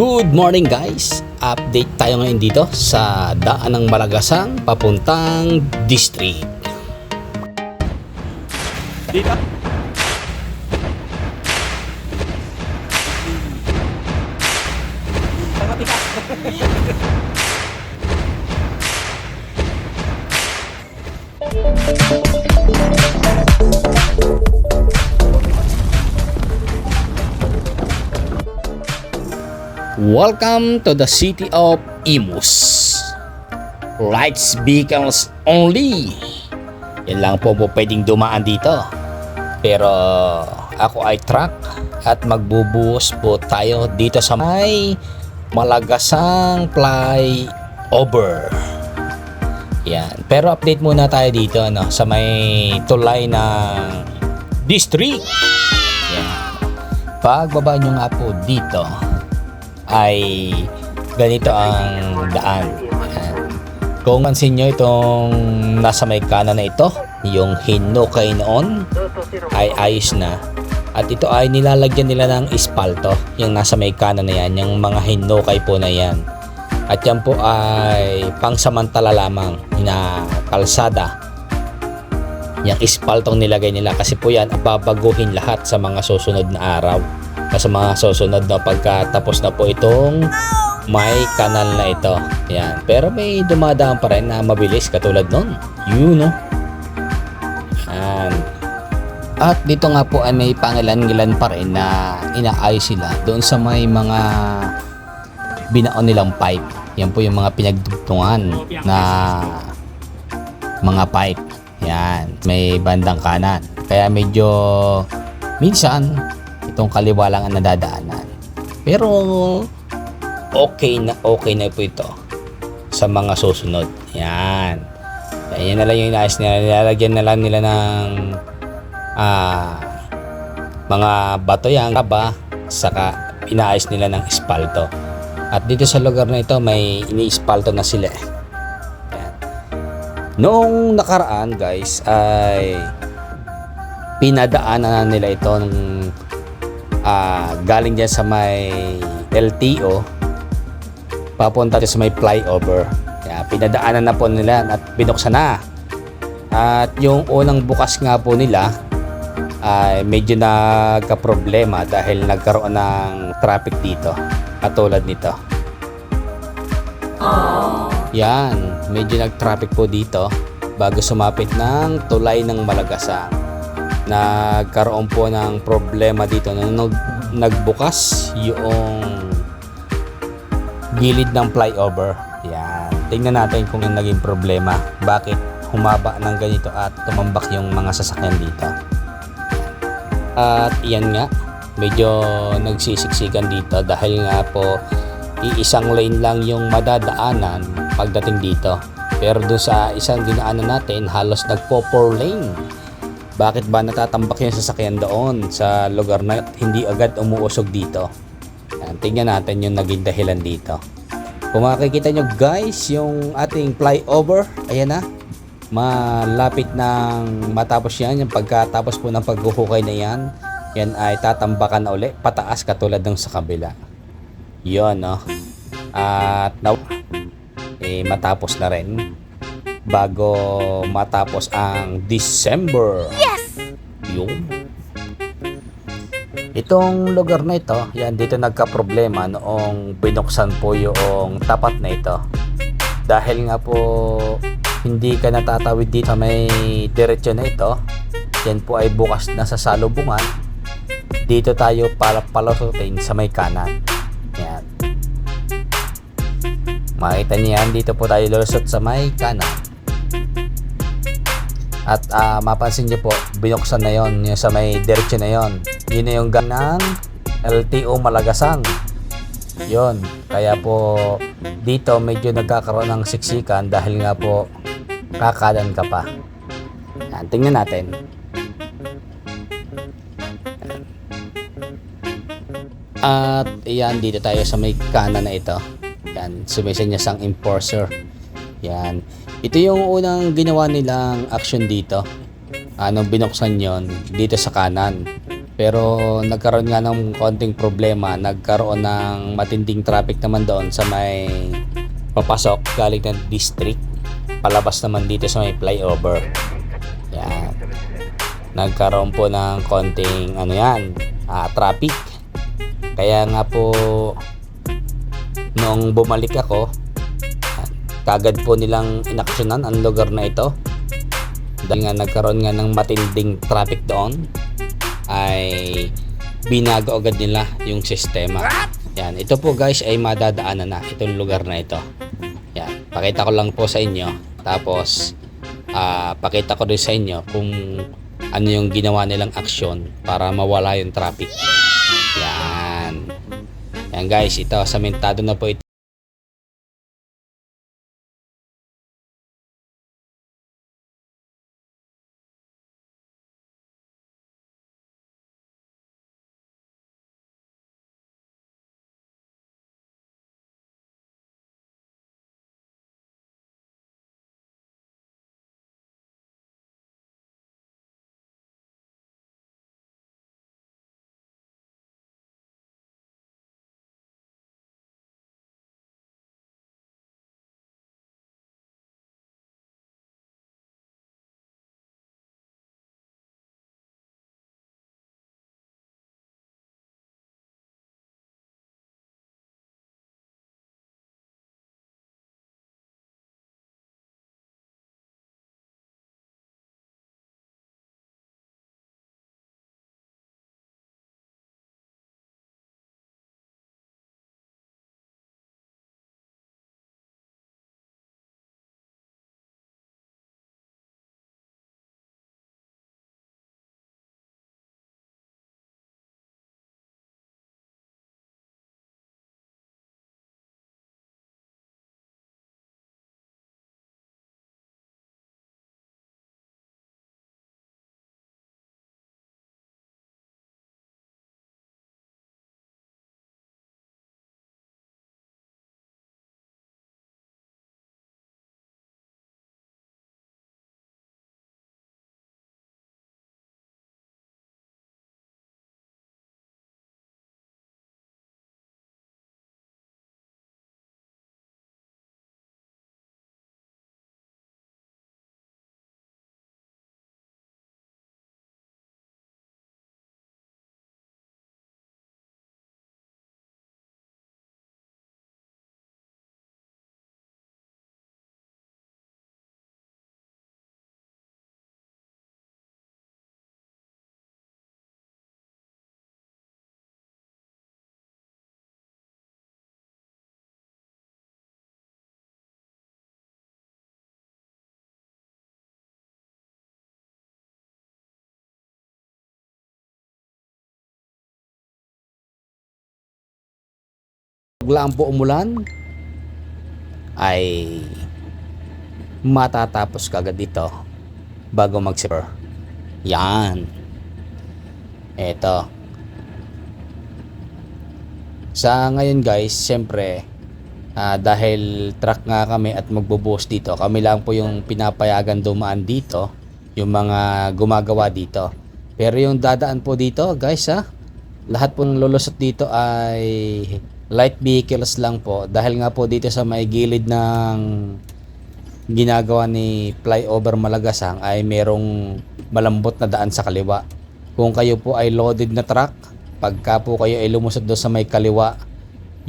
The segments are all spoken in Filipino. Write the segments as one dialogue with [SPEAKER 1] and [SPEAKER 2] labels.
[SPEAKER 1] Good morning guys! Update tayo ngayon dito sa daan ng Malagasang papuntang district.
[SPEAKER 2] Dito?
[SPEAKER 1] Welcome to the city of Imus. Lights vehicles only. Yan lang po po pwedeng dumaan dito. Pero ako ay truck at magbubuhos po tayo dito sa may Malagasang flyover. Yan. Pero update muna tayo dito ano, sa may tulay ng district. Yan. Pagbaba nyo nga po dito, ay ganito ang daan. Kung mansin nyo itong nasa may kanan na ito, yung hinukay noon ay ayos na. At ito ay nilalagyan nila ng ispalto, yung nasa may kanan na yan, yung mga hinukay po na yan. At yan po ay pangsamantala lamang na kalsada. Yung ispaltong nilagay nila kasi po yan babaguhin lahat sa mga susunod na araw sa mga susunod na pagkatapos na po itong may kanal na ito. Yan. Pero may dumadaan pa rin na mabilis katulad nun. Yun, no? Yan. At dito nga po ay may pangilan-ngilan pa rin na inaayos sila doon sa may mga binaon nilang pipe. Yan po yung mga pinagdugtungan na mga pipe. Yan. May bandang kanan. Kaya medyo minsan itong kaliwa lang ang nadadaanan. Pero okay na okay na po ito sa mga susunod. Yan. Yan na lang yung inaayos nila. Nilalagyan na lang nila ng ah, mga bato yan, kaba, saka inaayos nila ng espalto. At dito sa lugar na ito, may ini-espalto na sila. Yan. Noong nakaraan, guys, ay pinadaanan na nila ito ng ah, galing dyan sa may LTO papunta dyan sa may flyover. Kaya pinadaanan na po nila at binuksan na. At yung unang bukas nga po nila ay medyo nagka-problema dahil nagkaroon ng traffic dito. Katulad nito. Yan medyo nag-traffic po dito bago sumapit ng tulay ng Malagasang nagkaroon po ng problema dito nung nag- nagbukas yung gilid ng flyover. Yan. Tingnan natin kung yung naging problema. Bakit humaba ng ganito at tumambak yung mga sasakyan dito. At yan nga, medyo nagsisiksikan dito dahil nga po iisang lane lang yung madadaanan pagdating dito. Pero doon sa isang dinaanan natin, halos nagpo 4 lane. Bakit ba natatambak yung sasakyan doon sa lugar na hindi agad umuusog dito? Tingnan natin yung naging dahilan dito. Kung makikita nyo guys, yung ating flyover, ayan na. Malapit ng matapos yan. Yung pagkatapos po ng paghuhukay na yan, yan ay tatambakan na uli, pataas katulad ng sa kabila. Yun, no? At now, eh, matapos na rin bago matapos ang December. Yes! Yun. Itong lugar na ito, yan dito nagka-problema noong binuksan po yung tapat na ito. Dahil nga po hindi ka natatawid dito may diretsyo na ito, yan po ay bukas na sa salubungan. Dito tayo para palusutin sa may kanan. Yan. Makita niyo dito po tayo lulusot sa may kanan. At ah, mapansin niyo po, binuksan na yon yung sa may diretsyo na yon. Yun na yung gang ng LTO Malagasang. Yon. Kaya po dito medyo nagkakaroon ng siksikan dahil nga po kakadan ka pa. Yan, tingnan natin. At iyan dito tayo sa may kanan na ito. Yan, sumisenyas ang enforcer. Yan. Ito yung unang ginawa nilang action dito. Anong binuksan yon dito sa kanan. Pero nagkaroon nga ng konting problema, nagkaroon ng matinding traffic naman doon sa may papasok galing ng district. Palabas naman dito sa may flyover. Yan. Nagkaroon po ng konting ano yan, ah, traffic. Kaya nga po noong bumalik ako, kagad po nilang inaksyonan ang lugar na ito. Dahil nga nagkaroon nga ng matinding traffic doon, ay binago agad nila yung sistema. Yan, ito po guys ay madadaanan na itong lugar na ito. Yan, pakita ko lang po sa inyo. Tapos, ah, pakita ko rin sa inyo kung ano yung ginawa nilang aksyon para mawala yung traffic. Yan. Yan guys, ito, samentado na po ito. Biglaan po umulan ay matatapos kagad dito bago mag Yan. Eto. Sa ngayon guys, siyempre ah, dahil truck nga kami at magbubuhos dito, kami lang po yung pinapayagan dumaan dito, yung mga gumagawa dito. Pero yung dadaan po dito guys ha, lahat pong lulusot dito ay light vehicles lang po dahil nga po dito sa may gilid ng ginagawa ni flyover Malagasang ay merong malambot na daan sa kaliwa. Kung kayo po ay loaded na truck, pagka po kayo ay lumusot doon sa may kaliwa,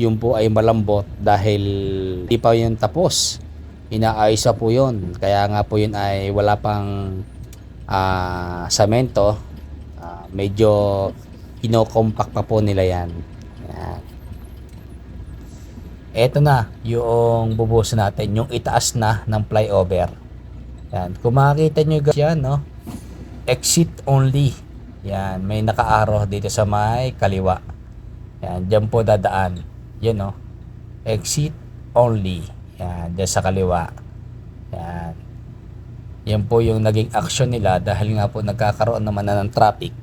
[SPEAKER 1] yun po ay malambot dahil di pa yun tapos. Inaayos pa po yun. Kaya nga po yun ay wala pang ah, samento. Ah, medyo kinokompact pa po nila yan. Yan. Eto na yung bubuhusan natin, yung itaas na ng flyover. Yan. Kung makikita nyo guys yan, no? Exit only. Yan. May naka-arrow dito sa may kaliwa. Yan. Diyan po dadaan. Yan, no? Exit only. Yan. Diyan sa kaliwa. Yan. Yan po yung naging action nila dahil nga po nagkakaroon naman na ng traffic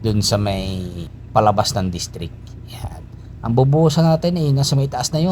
[SPEAKER 1] dun sa may palabas ng district. Yan. Ang bubuhusan natin eh, nasa may taas na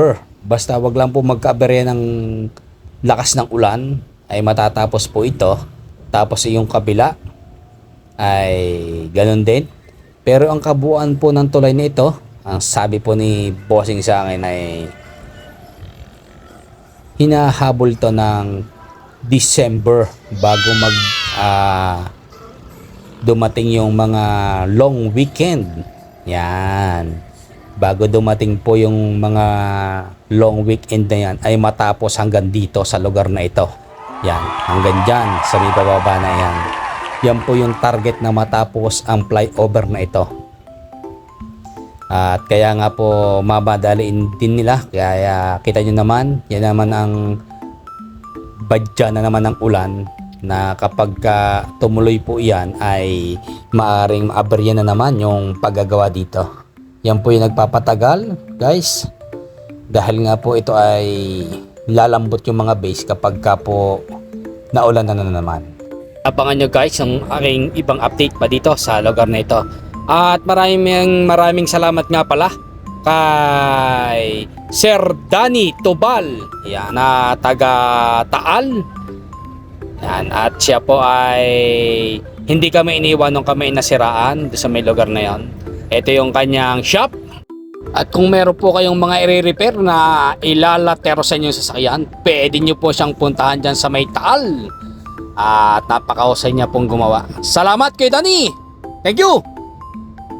[SPEAKER 1] yun. Basta wag lang po magkaaberya ng lakas ng ulan ay matatapos po ito. Tapos yung kabila ay ganun din. Pero ang kabuuan po ng tulay nito, ang sabi po ni bossing sa akin ay hinahabol to ng December bago mag ah, dumating yung mga long weekend. Yan. Bago dumating po yung mga long weekend na yan ay matapos hanggang dito sa lugar na ito. Yan. Hanggang dyan sa may bababa na yan. Yan po yung target na matapos ang flyover na ito. At kaya nga po mamadaliin din nila. Kaya kita nyo naman, yan naman ang badya na naman ng ulan na kapag ka tumuloy po yan ay maaring maaberya na naman yung paggagawa dito. Yan po yung nagpapatagal guys. Dahil nga po ito ay lalambot yung mga base kapag ka po naulan na, na naman. Abangan nyo guys ang aking ibang update pa dito sa lugar na ito. At maraming maraming salamat nga pala kay Sir Danny Tobal yan, na taga Taal. Yan, at siya po ay hindi kami iniwan nung kami nasiraan sa may lugar na yon. Ito yung kanyang shop. At kung meron po kayong mga i-repair na ilalatero sa inyong sasakyan, pwede nyo po siyang puntahan dyan sa may Taal. At napakahusay niya pong gumawa. Salamat kay Danny! Thank you!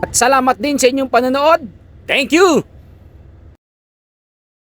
[SPEAKER 1] At salamat din sa inyong panonood. Thank you!